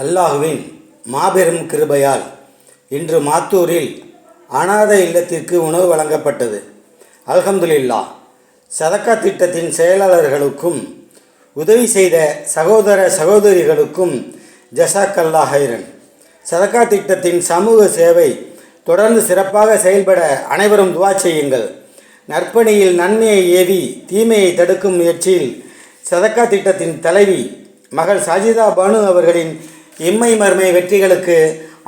அல்லாஹுவின் மாபெரும் கிருபையால் இன்று மாத்தூரில் அனாத இல்லத்திற்கு உணவு வழங்கப்பட்டது. அல்ஹம்துலில்லா சதக்கா திட்டத்தின் செயலாளர்களுக்கும் உதவி செய்த சகோதர சகோதரிகளுக்கும் ஜசாக்கல்லா ஹைரன். சதக்கா திட்டத்தின் சமூக சேவை தொடர்ந்து சிறப்பாக செயல்பட அனைவரும் துவா செய்யுங்கள். நற்பணியில் நன்மையை ஏவி தீமையை தடுக்கும் முயற்சியில் சதக்கா திட்டத்தின் தலைவி மகள் சாஜிதா பானு அவர்களின் இம்மை மறுமை வெற்றிகளுக்கு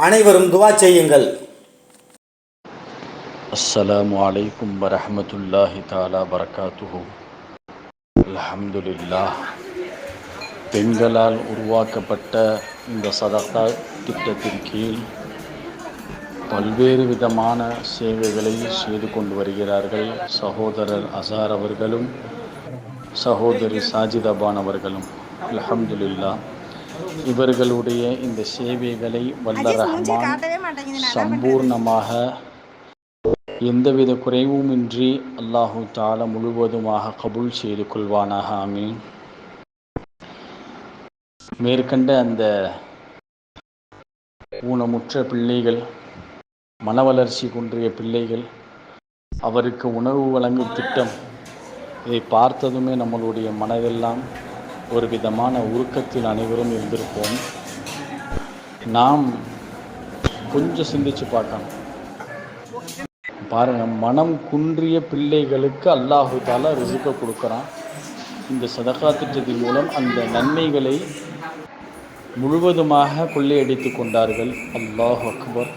அனைவரும் துவா செய்யுங்கள். அஸ்லாம் வலைக்கும் வரமத்துல்லாஹி தாலா பரகாத்துஹு அலமதுல்லா பெண்களால் உருவாக்கப்பட்ட இந்த சதத்தா திட்டத்தின் கீழ் பல்வேறு விதமான சேவைகளை செய்து கொண்டு வருகிறார்கள் சகோதரர் அசார் அவர்களும் சகோதரி சாஜிதபான் அவர்களும். அலமதுல்லா இவர்களுடைய இந்த சேவைகளை வல்ல ரஹ்மான் சம்பூர்ணமாக எந்தவித குறைவுமின்றி அல்லாஹு தாலா முழுவதுமாக கபூல் செய்து கொள்வானாக ஆமீன். மேற்கண்ட அந்த ஊனமுற்ற பிள்ளைகள் மன வளர்ச்சி குன்றிய பிள்ளைகள் அவருக்கு உணவு வழங்கும் திட்டம் இதை பார்த்ததுமே நம்மளுடைய மனதெல்லாம் ஒரு விதமான உருக்கத்தில் அனைவரும் இருந்திருப்போம். நாம் கொஞ்சம் சிந்திச்சு பார்க்கணும் பாருங்க மனம் குன்றிய பிள்ளைகளுக்கு அல்லாஹு தாலா ரிசுக்க கொடுக்குறான். இந்த சதகா திட்டத்தின் மூலம் அந்த நன்மைகளை முழுவதுமாக கொள்ளையடித்து கொண்டார்கள். அல்லாஹ் அக்பர்.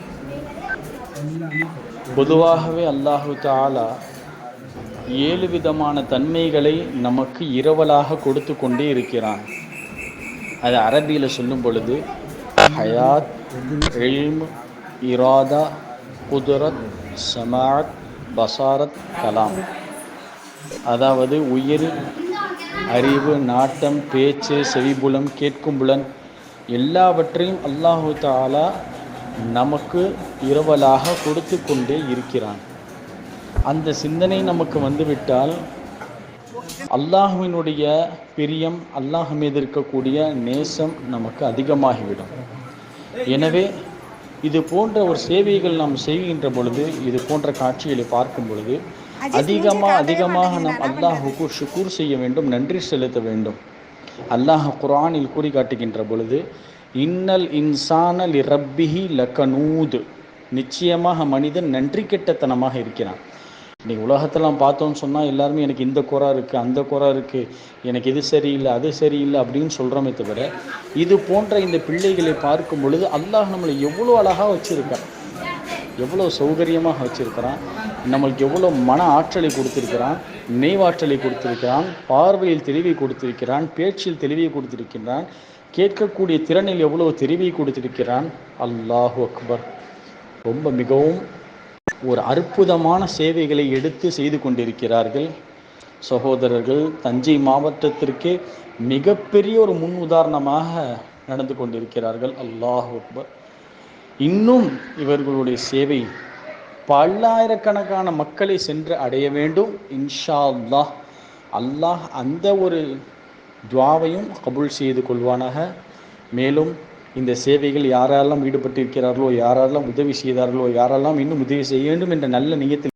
பொதுவாகவே அல்லாஹு தாலா ஏழு விதமான தன்மைகளை நமக்கு இரவலாக கொடுத்து கொண்டே இருக்கிறான். அது அரபியில் சொல்லும் பொழுது ஹயாத் எல்ம் இராதா குதுரத் சமாத் பசாரத் கலாம். அதாவது உயிர் அறிவு நாட்டம் பேச்சு செவிபுலம் கேட்கும் புலன் எல்லாவற்றையும் அல்லாஹு தாலா நமக்கு இரவலாக கொடுத்து கொண்டே இருக்கிறான். அந்த சிந்தனை நமக்கு வந்துவிட்டால் அல்லாஹுவினுடைய பிரியம் அல்லாஹ் மீது இருக்கக்கூடிய நேசம் நமக்கு அதிகமாகிவிடும். எனவே இது போன்ற ஒரு சேவைகள் நாம் செய்கின்ற பொழுது இது போன்ற காட்சிகளை பார்க்கும் பொழுது அதிகமாக அதிகமாக நாம் அல்லாஹுக்கு ஷுக்கூர் செய்ய வேண்டும் நன்றி செலுத்த வேண்டும். அல்லாஹ் குர்ஆனில் கூறி காட்டுகின்ற பொழுது இன்னல் இன்சான லி ரப்பிஹி லக்கனூது நிச்சயமாக மனிதன் நன்றி கெட்டத்தனமாக இருக்கிறான். இன்னைக்கு உலகத்தெல்லாம் பார்த்தோன்னு சொன்னால் எல்லாருமே எனக்கு இந்த குறை இருக்குது அந்த குறை இருக்குது எனக்கு இது சரியில்லை அது சரியில்லை அப்படின்னு சொல்கிறோமே தவிர இது போன்ற இந்த பிள்ளைகளை பார்க்கும் பொழுது அல்லாஹ் நம்மளை எவ்வளோ அழகாக வச்சுருக்கான். எவ்வளோ சௌகரியமாக வச்சுருக்கிறான். நம்மளுக்கு எவ்வளோ மன ஆற்றலை கொடுத்துருக்கிறான். நினைவாற்றலை கொடுத்துருக்கிறான். பார்வையில் தெளிவை கொடுத்திருக்கிறான். பேச்சில் தெளிவை கொடுத்திருக்கிறான் கேட்கக்கூடிய திறனில் எவ்வளோ தெளிவை கொடுத்திருக்கிறான். அல்லாஹு அக்பர். ரொம்ப மிகவும் ஒரு அற்புதமான சேவைகளை எடுத்து செய்து கொண்டிருக்கிறார்கள். சகோதரர்கள் தஞ்சை மாவட்டத்திற்கே மிகப்பெரிய ஒரு முன் உதாரணமாக நடந்து கொண்டிருக்கிறார்கள். அல்லாஹ் அக்பர். இன்னும் இவர்களுடைய சேவை பல்லாயிரக்கணக்கான மக்களை சென்று அடைய வேண்டும். இன்ஷா அல்லாஹ். அல்லாஹ் அந்த ஒரு துவாவையும் கபூல் செய்து கொள்வானாக. மேலும் இந்த சேவைகள் யாரெல்லாம் ஈடுபட்டிருக்கிறார்களோ யாரெல்லாம் உதவி செய்தார்களோ யாரெல்லாம் இன்னும் உதவி செய்ய வேண்டும் என்ற நல்ல நியத்தில்